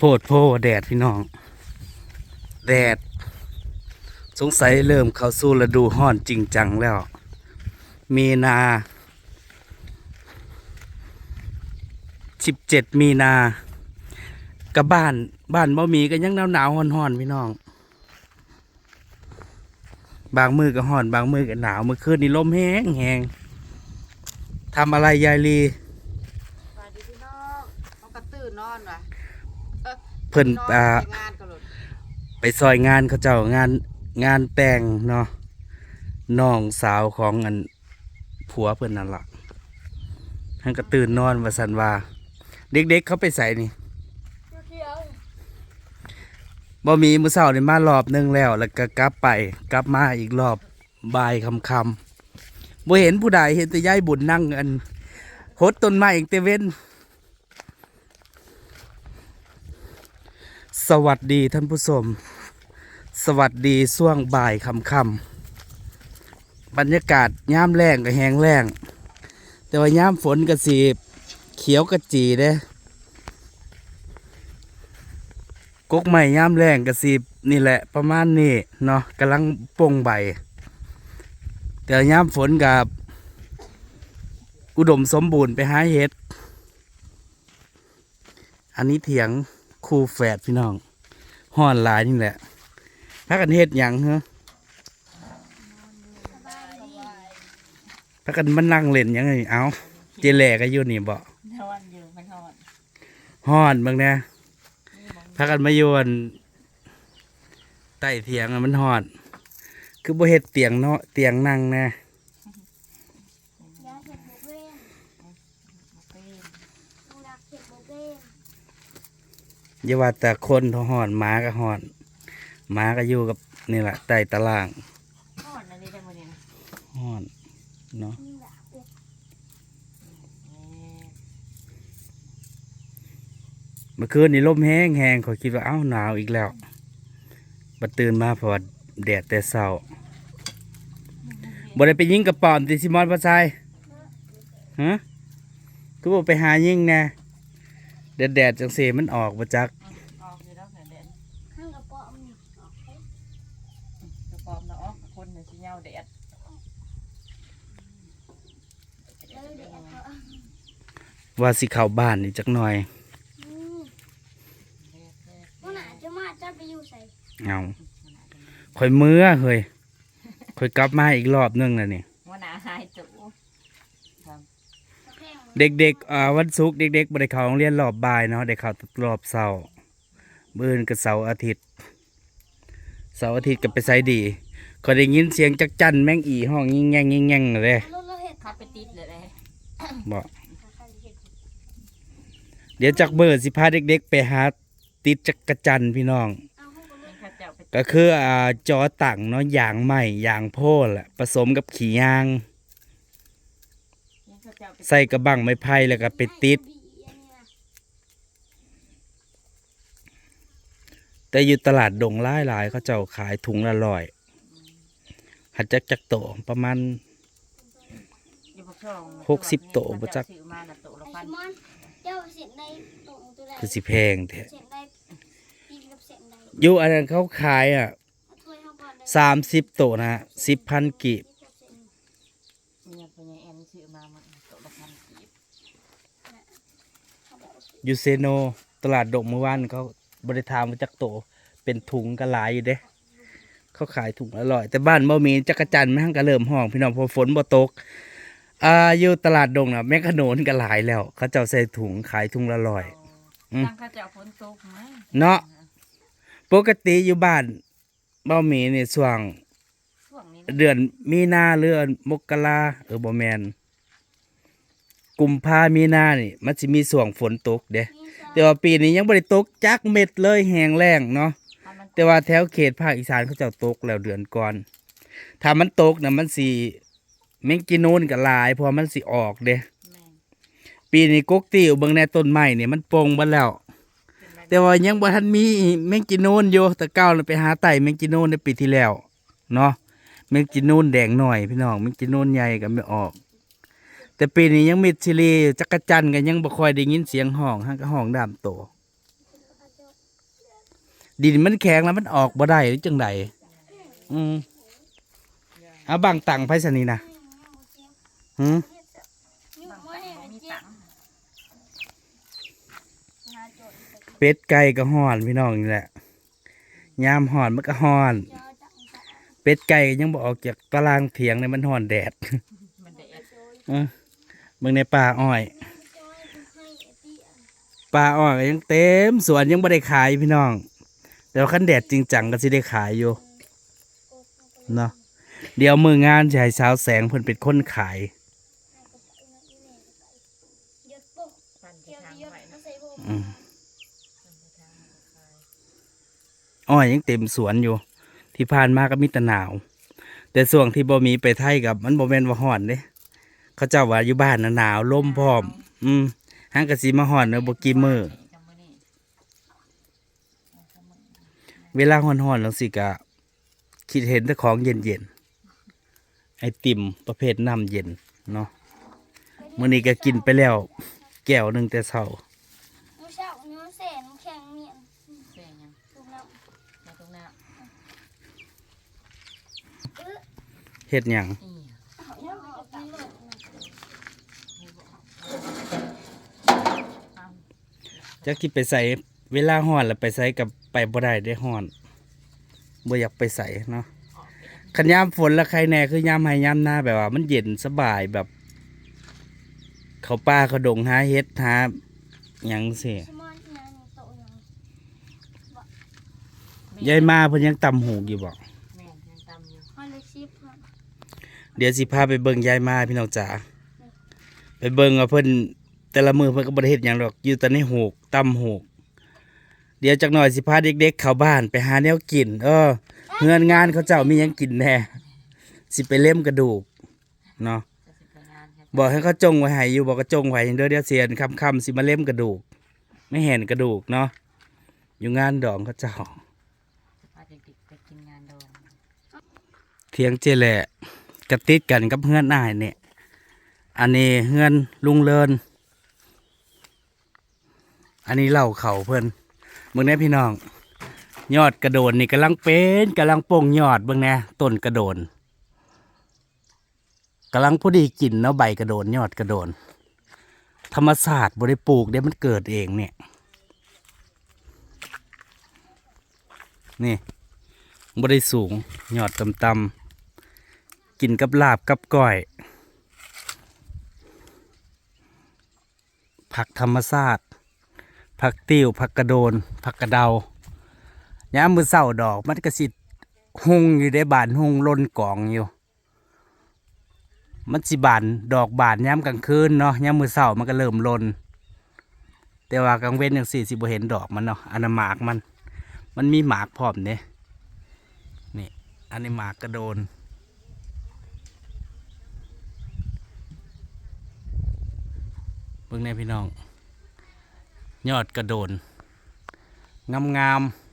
โพดโพแดดพี่น้อง แดด สงสัยเริ่มเข้าสู่ฤดูห้อนจริงจังแล้ว มีนาสิบเจ็ดมีนากับบ้านบ้านบ่มีก็ยังหนาวหนาวๆฮ้อนๆพี่น้อง บางมือก็ฮ้อน บางมือก็หนาวเมื่อคืนนี้ลมแห้งแหงทำอะไรยายลี สวัสดีพี่น้องเขากระตื่นนอนว่ะ เพิ่นนอนอ่าไปงานกันเลยไปซอยงานเขาเจ้างานงานแต่งเนาะน้องสาวของอันผัวเพิ่นนั่นล่ะท่านก็ตื่นนอนว่าสันว่าเด็กๆเขาไปใส่นี่บ่มีมื้อเช้านี่มารอบหนึงแล้ว แล้วก็กลับไปกลับมาอีกรอบบ่ายค่ำๆบ่เห็นผู้ใดเห็นแต่ยายบุญนั่งอันหดต้นไม้อีกเตเว้น สวัสดีท่านผู้ชม สวัสดีช่วงบ่ายค่ำๆบรรยากาศย่ามแรงกับแหงแรงแต่ว่าย่ามฝนก็สีเขียวกระจีเด้กกใหม่ย่ามแรงก็สีนี่แหละประมาณนี้เนาะกำลังโป่งใบ แต่ย่ามฝนกับอุดมสมบูรณ์ไปหาเห็ด อันนี้เถียง คู่แฝดพี่น้องห่อนลายนี่แหละพักกันเฮ็ดหยังเหรอพักกันมันนั่งเล่นหยังไงเอาเจแหลก็อยู่นี่บ่นอนอยู่มันนอนห่อนบางเนี่ยพักกันมาอยู่อันใต้เถียงอะมันห่อน คือบ่เฮ็ดเตียงเนาะเตียงนั่งแน่ ยาเห็ดโบเบ้น เป็น มูรักเห็ดโบเบ้น อย่าว่าแต่คนเท่าห่อนหมาก็ห่อนหมาก็อยู่กับนี่แหละใต้ตารางนอนอันนี้ได้หมดเลยนะห่อนเนาะนี่แหละเด็กเมื่อคืนนี่ลมแห้งแห้งขอยคิดว่าเอ้าหนาวอีกแล้วบัดตื่นมาเพอแดดแต่เช้าบ่ได้ไปยิงกระป๋อมติซิมอนพระชายฮะก็บอกไปหายิงแน่ แดดแดดๆจังสีมันออกมาจักออกอยู่แล้วแผ่นเด่นข้างกระป๋อมนี่ออกไปกระปอมเนาะคนเนี่ยสิเหงาแดดแล้วเด็กก็ว่าสิเข้าบ้านนี่จักหน่อยอืมวันไหนจะมาจะไปอยู่ใส่เอาข่อยเมื่อเฮ้ยข่อยกลับมาอีกรอบหนึงแล้วนี่ว่าหนาหายตู่กระแพง เด็กๆอ่าวันศุกร์เด็กๆบ่ได้เข้าโรงเรียนรอบบ่ายเนาะได้เข้ารอบเช้ามื้ออื่นก็เสาร์อาทิตย์เสาร์อาทิตย์ก็ไปไสดีก็ได้ยินเสียงจักจั่นแมงอีห้องยิ่งแง่งยิ่งแง่งเลยรถเราเห็ดเขาไปติดเลยเลยบอกข้างเห็ดเดี๋ยวจักเบอร์สิพาเด็กๆไปหาติดจักรจันทร์พี่น้องเอาห้องกระเบื้องข้าเจ้าไปก็คืออ่าจอตั้งเนาะยางใหม่ยางโพดแหละผสมกับขี้ยางข้าเจ้าไป ใส่กระบังไม้ไผ่แล้วก็ไปติด แต่อยู่ตลาดดงหลายหลายๆเขาเจ้าขายถุงละร้อย หัดจักจักโตประมาณหกสิบโตบ่จักซื้อมาจาเสียงใดตรงตัวใดคือสิแพงแท้อยู่อันนั้นเขาขายอะสามสิบโตนะฮะสิบพันกีบ เนี่ยเป็นยังแอนซื้อมามันโต๊ะละพันกีบ ยูเซโนตลาดดงเมื่อวานเขาบริทามมาจักโตเป็นถุงกระหลายอยู่เด้เขาขายถุงละร้อย แต่บ้านบ่มีจักรจันทร์มันก็เริ่มห้อง พี่น้องเพอฝนบ่ตกอ่าอยู่ตลาดดงน่ะแม่ขนนก็หลายแล้ว เขาเจ้าใส่ถุงขายถุงละร้อยอืมตั้งข้าเจ้าฝนตกไหมเนาะปกติอยู่บ้านบ่มีนี่ช่วงช่วงนี้นะเดือนมีนาหรือมกราเออบ่แมน กุมภามีนานี่ มันสิมีช่วงฝนตกเด้แต่ว่าปีนี้ยังบ่ได้ตกจักเม็ดเลยแห้งแล้งเนาะถ้ามันแต่ว่าแถวเขตภาคอีสานเขาเจ้าตกแล้วเดือนก่อนถ้ามันตกนะมันสิแมงกินนูนก็หลายเพราะมันสิออกเด้แม่นปีนี้กกติวเบิ่งในต้นไม้นี่มันโป่งเบิดแล้วเป็นไรแต่ว่ายังบ่ทันมีแมงกินนูนอยู่แต่เก้าน่ะไปหาไต่แมงกินนูนในปีที่แล้วเนาะแมงกินนูนแดงหน่อยพี่น้องแมงกินนูนใหญ่ก็ไม่ออก แต่ปีนี้ยังมีชิลีจักรจันทร์ก็ยังบ่ค่อยได้ยินเสียงห้องฮักก็ห้องดามโตเจ้าดินมันแข็งแล้วมันออกบ่ได้หรือจังไดอืมเอาบางตังไผสนี่นะหืมยุ่งบางว่าแต่แห่บ่มีเจ็บตังค์หาโจทย์เป็ดไก่ก็ฮ้อนพี่น้องนี่แหละยามฮ้อนมันก็ฮ้อนเจอจังตาเป็ดไก่ก็ยังบ่ออกจากตารางเถียงเลยมันฮ้อนแดด มันได้เอ็ดโจย เอองในป่าอ้อยป่าอ้อยยังเต็มสวนยังบ่ได้ขายพี่น้อง แต่ว่าคันแดดจริงจังก็สิได้ขายอยู่เนาะเดี๋ยวมืองานจะให้สาวแสงเพิ่นเป็นคนขายให้กระเป๋านั่นนี่แหละหยดปุ๊บฟันไปเกี่ยวทายดไว้มาเนาะใส่ผมอืมฟันไปทางไว้อ้อยยังเต็มสวนอยู่ ที่ผ่านมาก็มีแต่หนาว แต่ส่วงที่บ่มีไปไทยกับมันบ่แม่นว่าฮ้อนเด้ เขาเจ้าว่าอยู่บ้านน่ะหนาวลมพร้อม อืมหังกะสิมาฮ้อนเนาะบ่กี่มื้อจำมื้อนี้เอาซะมื้อเวลาฮ้อนๆจังซี่ก็คิดเห็นแต่ของเย็นๆไอติมประเภทน้ำเย็นเนาะมื้อนี้ก็กินไปแล้ว แก้วหนึงแต่เช้ามือเช้าเนื้อแสนแข็งเมียนเสียงหยังถูกแล้วในตรงหน้าเออเฮ็ดหยัง อี เอาเนื้อออกกินเลยนะ อ้าว จักที่ไปใส่เวลาฮ้อนแล้วไปใส่กับไปบ่ได้ได้ฮ้อนบ่อยากไปใส่เนาะออกไปแล้วคันยามฝนและใครแน่คือยามให้ยามหน้าแบบว่า มันเย็นสบายแบบ เขาป่าเขาดงหาเฮ็ดหาหยังสิชิมอนนางโตยังยายมาเพิ่นยังตำหูกอยู่บ่แม่นยังตำอยู่ฮอลเลชิปมันเดี๋ยวสิพาไปเบิ่งยายมาพี่น้องจ๋าไปเบิ่งว่าเพิ่น แต่ละมือเพิ่นก็บ่ได้เฮ็ดหยังดอกอยู่แต่ในหูกตำหูกเดี๋ยวจักหน่อยสิพาเด็กๆเข้าบ้านไปหาแนวกิน เออเฮือนงานเขาเจ้ามีหยังกินแน่สิไปเล่มกระดูกเนาะจะสิไปงานกันบอกให้เขาจงไว้ให้อยู่บอกก็จงไว้เด้อเดี๋ยวเสียนคำคำๆสิมาเล่มกระดูก ไม่เห็นกระดูกเนาะอยู่งานดองเขาเจ้าจะพาเด็กๆไปกินงานดองเทียงเจแหละกระติดกันกับเพื่อนอ้ายเนี่ยอันนี้เฮือนลุงเลิน อันนี้เล่าเขาเพื่อนเบิ่งแน่พี่น้อง ยอดกระโดนนี่กำลังเป็นกำลังโป่งยอดเบิ่งแน่ต้นกระโดนกำลังพอดีกินเนาะใบกระโดนยอดกระโดน ธรรมศาสตร์บริปลูกเดี๋ยวมันเกิดเองเนี่ย นี่บริสูงยอดต่ำๆกินกับลาบกับก้อย ผักธรรมศาสตร์ ผักติ้วผักกระโดนผักกระเดายามมือเศร้าดอก มันก็สิหุงอยู่ได้บานหุงล้นกล่องอยู่ มันสิบานดอกบานย้ำกลางคืนเนาะย้ำมือเศร้ามันก็เริ่มลน แต่ว่ากลางเว้นอย่างสี่สิบเห็นดอกมันเนาะอันนั้นหมากมัน มันมีหมากพร้อมเนี่ยนี่อันนี้หมากกระโดน เบิ่งในพี่น้อง ยอดกระโดน งามงามๆ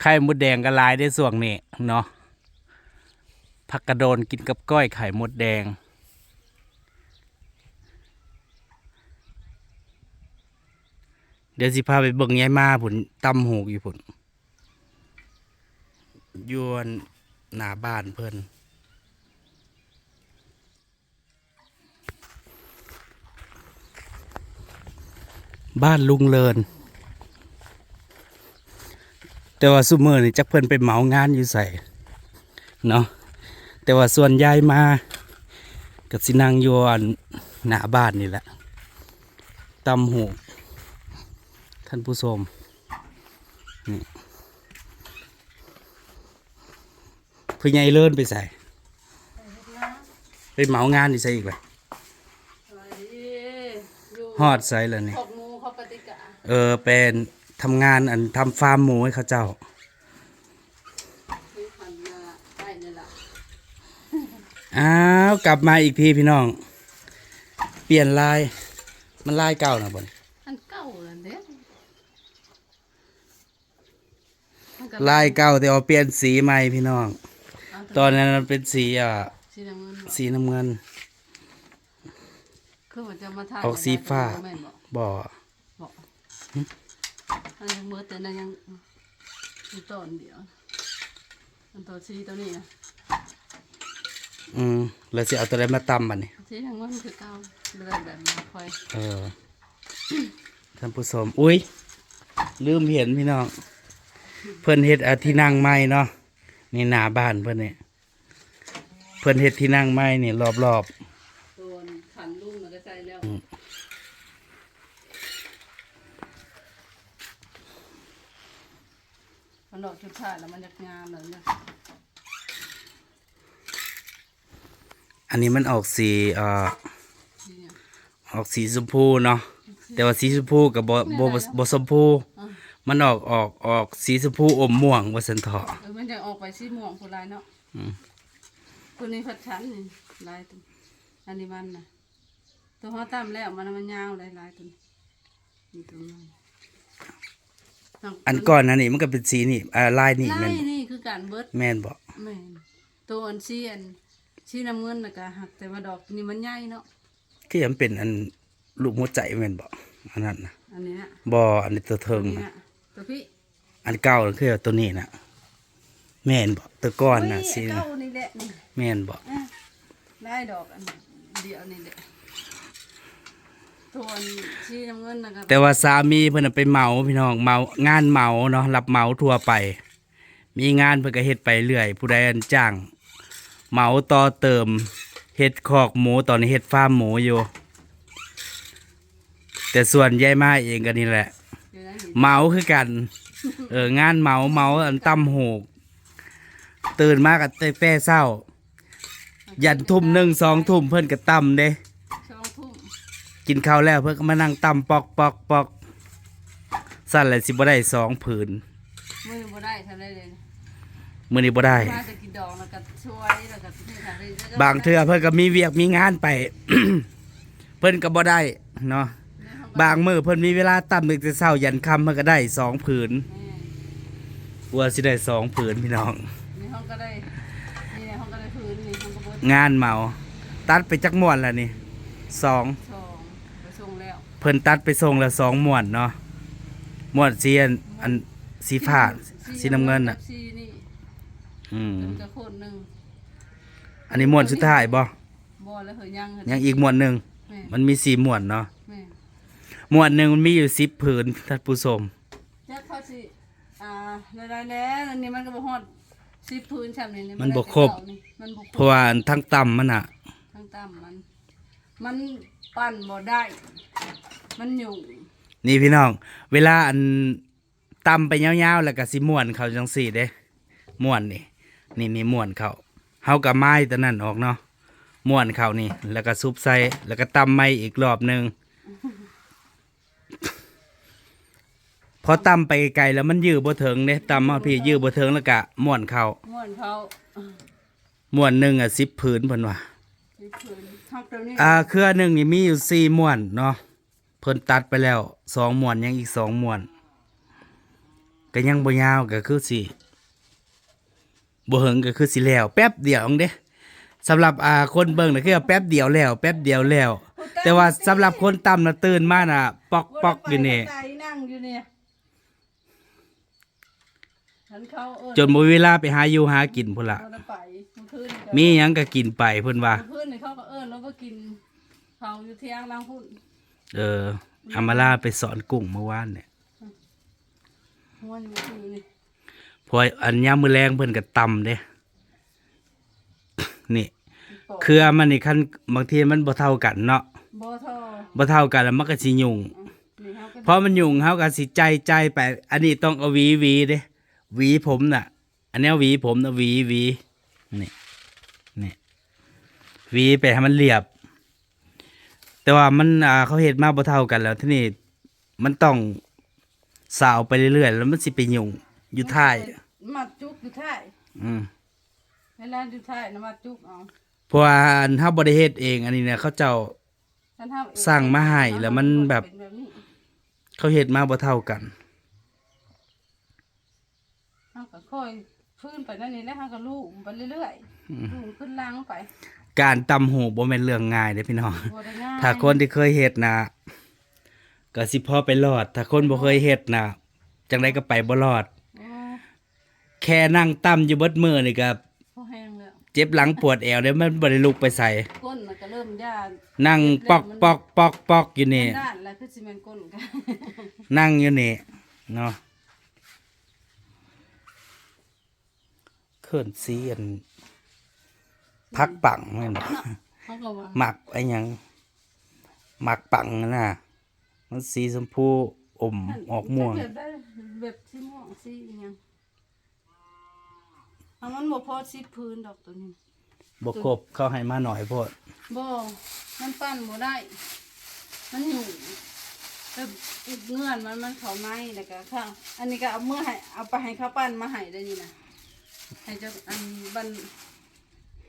ไข่มดแดงก็หลายได้ส่วงนี้เนาะผักกระโดนกินกับก้อยไข่มดแดง เดี๋ยวสิพาไปเบิ่งยายมาผุนตำหูกอยู่ผุนอยวนหน้าบ้านเพิ่น บ้านลุงเลิน แต่ว่าซุมือนี่จักเพิ่นไปเหมางานอยู่ใส่เนาะแต่ว่าส่วนยายมากับสินางอยวนหน้าบ้านนี่แหละตำหูกท่านผู้ชมนี่พี่ใหญ่เลินไปใส่ ไปเหมางานที่ใส่อีกเลยฮอดใส่แล้วนี่ขอบงูเขาปฏิกา เออเป็นทำงานอันทำฟาร์มหมูให้เขาเจ้าคือหันมาได้นี่แหละอ้าวกลับมาอีกทีพี่น้อง เปลี่ยนลาย มันลายเก่านะบนอันเก่าแล้วเด้มันก็ลายเก่าแต่ว่าเปลี่ยนสีใหม่พี่น้องเอาตอนนั้นมันเป็นสีอะสีน้ำเงินบอกสีน้ำเงินคือมันจะมาถ่ายออกสีฟ้าแม่นบอกบ่บอก อันยังมือแต่นั้นยังมีต้นเดียวอันตัวสีตัวนี้นะอืมแล้วสิเอาตัวใดมาตำบัดนี้สีทางมันคือเก้าเลือดแบบนี้ค่อยเออท่านผู้ชมอุ้ยลืมเห็นพี่น้องเพิ่นเฮ็ดอาที่นั่งไม้เนาะนี่หน้าบ้านเพิ่นเนี่ยเพิ่นเฮ็ดที่นั่งไม้นี่รอบตัวขันลุ่มมันก็ใจแล้ว มันดอกชุดถ่ายแล้วมันจะงามเลยเนี่ยๆอันนี้มันออกสีเอ่อสีเนี่ยออกสีชมพูเนาะแต่ว่าสีชมพูกับบ่บ่บ่บ่ชมพูอะมันออกออกออกสีชมพูอมม่วงว่าซั่นเถาะเออมันจะออกไปสีม่วงผู้ลายเนาะอืมตัวนี้ผัดชั้นนี่ลายตัวอันนี้มันนะตัวเขาตามแล้วมันมันยาวเลยลายตัวนี้นี่ตัวนี้ อันก่อนอันนี้มันก็เป็นสีนี่อ่าลายนี่ลาแม่ยนนี่คือการเบิดแม่นบ่แม่นตัวอันสีอันสีน้ำเงินนะก็หักแต่ว่าดอกนี่มันใหญ่เนาะคือมันเป็นอันรูปหัวใจแม่นบ่อันนั้นน่ะอันนี้นะบ่อันนี้ตัวตัเทิวงนี้น่ะนะตัวพี่อันเก่าคือตัวนี้น่ะแม่นบ่ตัวก้อนน่ะโยสีเก้าน่ะนี่แหละนี่แม่นบ่อะได้ดอกอันเดียวนี่แหละ ตัวนสีน้ำเงินนะก็แต่ว่าสามีเพิ่นนะไปเหมาพี่น้องเหมางานเหมาเนาะรับเหมาทั่วไป มีงานเพิ่นก็เฮ็ดไปเรื่อย ผู้ใดอันจ้าง เหมาต่อเติมเฮ็ดคอกหมูตอนนี้เฮ็ดฟาร์มหมูอยู่ แต่ส่วนยายมาเองก็นี่แหละอยู่นั่นนี่เหมาคือกัน เอองานเหมาเหมาอันตำหูกตื่นมากับเตแป้เศร้า ยันทุ่มหนึ่งสองทุ่มเพิ่อนก็ตำเด้ กินข้าวแล้วเพิ่นก็มานั่งตำปอกปอกปอกสั่นเลยสิบ่ได้สองผืนมือบ่ได้ทำได้เลยนะมื้อนี้บ่ได้ มาจะกินดองแล้วก็ช่วยแล้วก็ที่ทำได้แล้วก็บางเทื่อเพิ่นก็มีเวียกมีงานไป เพิ่นก็บ่ได้เนาะบางมื้อเพิ่นมีเวลาตำตั้งแต่เช้ายันค่ำเพิ่นก็ได้สองผืนแม่กลัวสิได้สองผืนพี่น้องนี่ห้องก็ได้นี่ในห้องก็ได้พื้นนี่ห้องก็บดงานเหมา ตัดไปจักม่วนแล้วนี่สอง สองไปส่งแล้ว เพิ่นตัดไปส่งละสองม่วนเนาะม่วนสีอันอันสีฟ้าสีน้ำเงินน่ะ สีนี่อืม เป็นกระโคนหนึ่งอันนี้ม่วนสุดท้ายบ่บ่แล้วเหยยังยังอีกม่วนหนึงแม่มันมีสี่ม่วนเนาะแม่ม่วนหนึงมันมีอยู่10ผืนท่านผู้ชมจะเข้าสิอ่าได้แล้วอันนี้มันก็บ่ฮอดสิพื้นช่ำนี่มันบ่ครบนี่มันบ่คเพรบราะว่าอันทั้งต่ำมันอะทั้งต่ำมัน มัน ปั่นบ่ได้ มันยุ่งนี่พี่น้อง เวลาอันต่ำไปยาวๆแล้วก็สิม่วนเขาจังสี่เด้ม่วนนี่นี่นี่ม่วนเขาเฮากับไม้ตัวนั้นออกเนาะม่วนเขานี่ แล้วก็ซุปใส่แล้วก็ตำไม้อีกรอบหนึงพอตำไปไกลแล้วมันยื้อบ่ถึงเด้ตำมาพี่ยื้อบ่ถึงแล้วก็ม่วนเขาม่วนเขาม่วนหนึงอะ10ผืนเพิ่นว่าสิพื้น ทักตัวนี้อ่าเครือหนึ่งนี่มีอยู่สี่ม้วนเนาะเพิ่นตัดไปแล้วสองม้วนยังอีกสองม้วนก็ยังบ่ยาวก็คือสิบ่เหิงก็คือสิแล้วแป๊บเดียวเองเด้สำหรับอ่าคนเบิ่งน่ะคือแป๊บเดียวแล้ว แป๊บเดียวแล้ว แต่ว่าสำหรับคนต่ำน่ะตื่นมาน่ะ ปอกปอกอยู่นี่ใจนั่งอยู่เนี่ยฉันเขาเออจนบ่มีเวลาไปหาอยู่หากินพุ่นละเราได้ไปเมื่อ คืนก็มีหยังก็กินไปเพิ่นว่าเมื่อคืนนี่เขาก็เอิญแล้วก็กินเขาอยู่เที่ยงล้างพุ่นเอออามาลาไปสอนกุ้งเมื่อวานเนี่ยหัวอยู่คือนี่เพออันยามมื้อแรงเพิ่นก็ตำเด้ นี่ ปอกเครือมันนี่คันบางทีมันบ่เท่ากันเนาะบ่ทอบ่เท่ากันแล้วมันก็สิยุ่ง นี่เขาก็เพราะมันยุ่งเฮาก็สิใจใจไป อันนี้ต้องเอาหวีหวีเด้หวีผมน่ะ อันนี้หวีผมนะหวีหวี นี่นี่หวีไปให้มันเรียบ แต่ว่ามันอ่าเขาเฮ็ดมาบ่เท่ากันแล้วทีนี้มันต้องสาวไปเรื่อยๆแล้วมันสิไปยุ่งอยู่ท้ายมัดจุกอยู่ท้ายอืมเวลาอยู่ท้ายนะมัดจุกเอาเพราะว่าอันเฮาบ่ได้เฮ็ดเองอันนี้เนี่ยเขาเจ้า ฉันทำเอสั่งมาให้แล้วมันแบบ เป็นแบบนี้เขาเฮ็ดมาบ่เท่ากันเขาก็ค่อย พื้นไปนั่นนี่แล้วเขาก็ลูบไปเรื่อยๆลูบขึ้นล่างไป การตำหูบ่แม่นเรื่องง่ายเด้อพี่น้อง บ่ได้ง่ายถ้าคนที่เคยเฮ็ดนะก็สิพอไปรอด ถ้าคนบ่เคยเฮ็ดนะจังไดก็ไปบ่รอด โอ้แค่นั่งตํอยู่เบิดมือนี่ก็พอแห้งแล้วเจ็บหลังปวดแอวเด้มันบ่ได้ลุกไปใส่ ก้นมันก็เริ่มย่านนั่งปอกปอกปอกปอกอยู่นี่ ด้านแล้วคือสิแม่นก้นกัน นั่งอยู่นี่เนาะ ขินซีอันพักปังแม่นบ่เขาก็ว่าหมักไอ้หยังหมักปังน่ะมันสีชมพูอมออกม่วงแบบได้แบบสีม่วงสีอิหยังเอามันบ่พอสิพื้นดอกตัวนี้ บกครบเข้าให้มาหน่อยโพดบ่ มันปั้นบ่ได้ มันอยู่แบบอีกเงื่อนมันมันเขาไม้แล้วก็ข้าง อันนี้ก็เอาเมื่อให้เอาไปให้เขาปั้นมาให้ได้นี่นะ ให้เจ้าอันบัน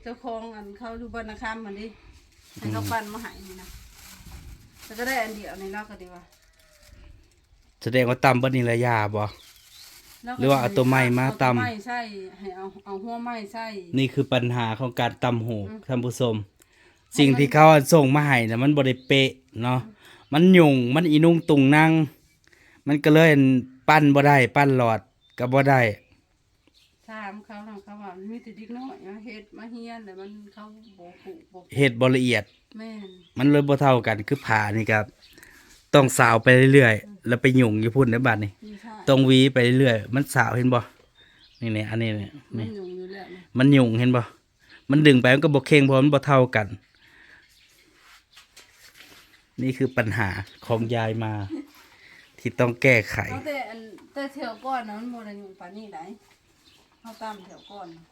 เจ้าของอันเขาอยู่บ้านนาคามมันดิให้เขาปั้นมาให้นี่นะแล้วก็ได้อันเดียวในเราก็ดีว่าแสดงว่าตำบดนี่ระยาบ่แล้ก็หรือว่าเอาตัวไม้มาตำ เอวไม้ใส่ให้เอาเอาหัวไม้ใส่นี่คือปัญหาของการตำหูท่านผู้ชมสิ่งที่เขาส่งมาให้นะมันบ่ได้เป๊ะเนาะมันยุ่งมันอีนุ่งตุงนั่ง มันก็เลยปั้นบ่ได้ ปั้นหลอดก็บ่ได้ ถามเขาถามเขาว่ามีแต่เดิกน้อยมาเฮ็ดมาเฮียนแต่มันเขาบ่ผูกบ่เฮ็ดบ่ละเอียด แม่นมันเลยบ่เท่ากันคือผ่านี่ครับ ต้องสาวไปเรื่อยๆแล้วไปหยุ่งอยู่พุ่นในบัดนี่มีท่าต้องหวีไปเรื่อยๆมันสาวเห็นบ่นี่นี่อันนี้นี่มันนี่ยุ่งอยู่แล้วนะมันหยุ่งเห็นบ่มันดึงไปมันก็บ่เข่งเพราะมันบ่เท่ากัน นี่คือปัญหาของยายมา ที่ต้องแก้ไขเอาแต่อันแต่แถวก้อนนะมันโมได้อยู่ปานนี้ได้ เขาตามแถวก้อนนะ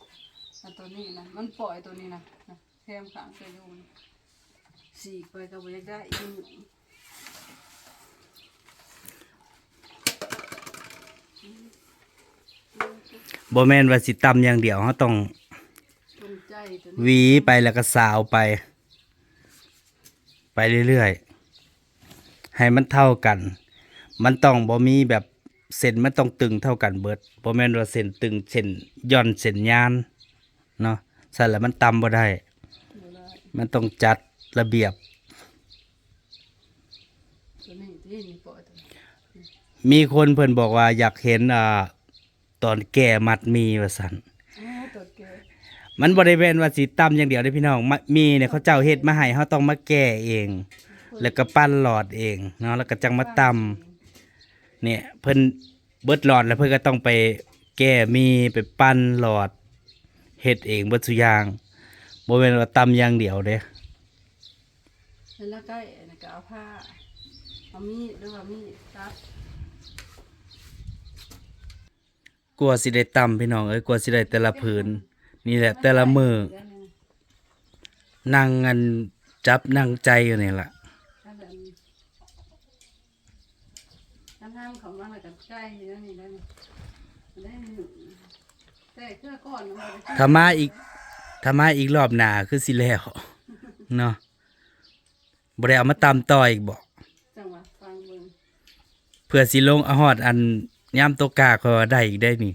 อันตัวนี้นะมันปล่อยตัวนี้นะนะแทมขางตัวอยู่นี่สีกไปก็บ่อยากได้อีกบ่แม่นว่าสิตำอย่างเดียวเฮาต้องสนใจตัวหนี้ วีไปแล้วก็สาวไป ไปเรื่อยๆ ให้มันเท่ากัน มันต้องบ่มีแบบ เส้นมันต้องตึงเท่ากันเบิดบ่แม่นว่าเส้นตึงเส้นย่อนเส้นยานเนาะสั่นแล้วมันตำบ่ได้ มันต้องจัดระเบียบ มีคนเพิ่นบอกว่าอยากเห็นอ่าตอนแก่มัดมีว่าซั่นมันบ่ได้แม่นว่าสิตำอย่างเดียวเด้พี่น้องมีเนี่ยเขาเจ้าเฮ็ดมาให้เฮาต้องมาแก้เอง แล้วก็ปั้นหลอดเองเนาะแล้วก็จังมาตำ เนี่ยเพิ่นเบิดหลอดแล้วเพิ่นก็ต้องไปแก้มีไปปั้นหลอดเฮ็ดเองเบิดทุกอย่างบ่แม่นว่าตำอย่างเดียวเด้แล้วใกล้อันนี้ก็เอาผ้าเอามีดหรือว่ามีดตัดกลัวสิได้ตำพี่น้องเอ้ยกลัวสิได้แต่ละผืนนี่แหละแต่ละมือนั่งกันจับนั่งใจอยู่นี่ล่ะ ถ้าแบบนี้ ถ้าห้ามเขามาแล้วกันใกล้แล้วนี่ได้นี่ได้หนึ่งแต่เครื่องก่อนมันบ่ได้ถ้ามาอีกถ้ามาอีกรอบหน้าคือสิแล้วเนาะบ่ได้เอามาตำต่ออีกบ่จังหวะฟังเบิ่งเพื่อสิลงเอาฮอดอันย่ามตกกาก็ได้อีกได้นี่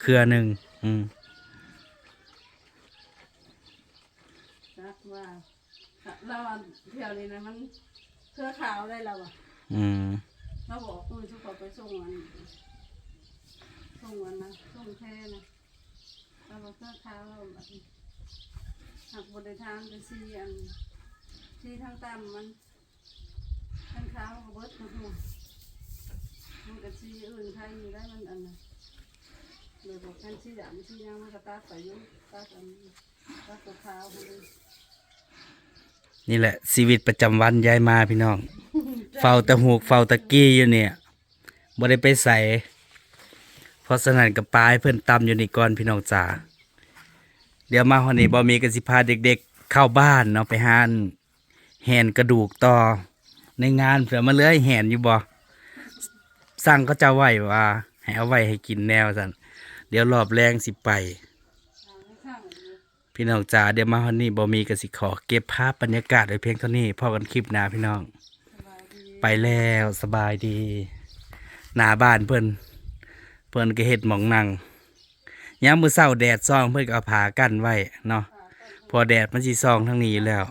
เครือหนึงอืมจักว่าเราอันเที่ยวนี้นะมันเครือขาวได้เราอะ อืม เราบอกมือทุกคน ไปส่งอันส่งอันนะส่งแท้นะเราบอกเครือขาวเราแบบหักบริทานไปซีอันซีทางต่ำมันทางขาวก็เบิดมาหัวมันกับซีอื่นใครอยู่ได้มันอันนะเลยบอกกันซีดำซียังมันก็ตัดไปอยุ่ตัดอันตัดตัวขาวไปเลยนี่แหละชีวิตประจำวันยายมาพี่น้อง เฝ้าแตะหูกเฝ้าตะกี้อยู่เนี่ย บ่ได้ไปใส่เพราะฉะนั้นกับปลายเพิ่อนตำอยู่นี่ก่อนพี่น้องจ๋าเดี๋ยวมาฮอดนี้บ่มีกสิพาเด็กๆ เข้าบ้านเนาะไปหานแหนกระดูกต่อในงานเผื่อมาเลื้อยแหนอยู่บ่สั่งก็จะไหวว่าให้เอาไว้ให้กินแนวสันเดี๋ยวรอบแรงสิไป พี่น้องจ๋าเดี๋ยวมาฮอนนี่บ่มีกสิขอเก็บภาพบรรยากาศไว้เพียงเท่านี้พอกันคลิปหน้าพี่น้อง ไปแล้วสบายดี หน้าบ้านเพิ่นเพิ่นก็เห็ดหมองนังยามมื้อเช้าแดดซ่องเพิ่นก็เอาผ้ากั้นไว้เนาะพอแดดมันสิซองทั้งนี้อยู่แล้ว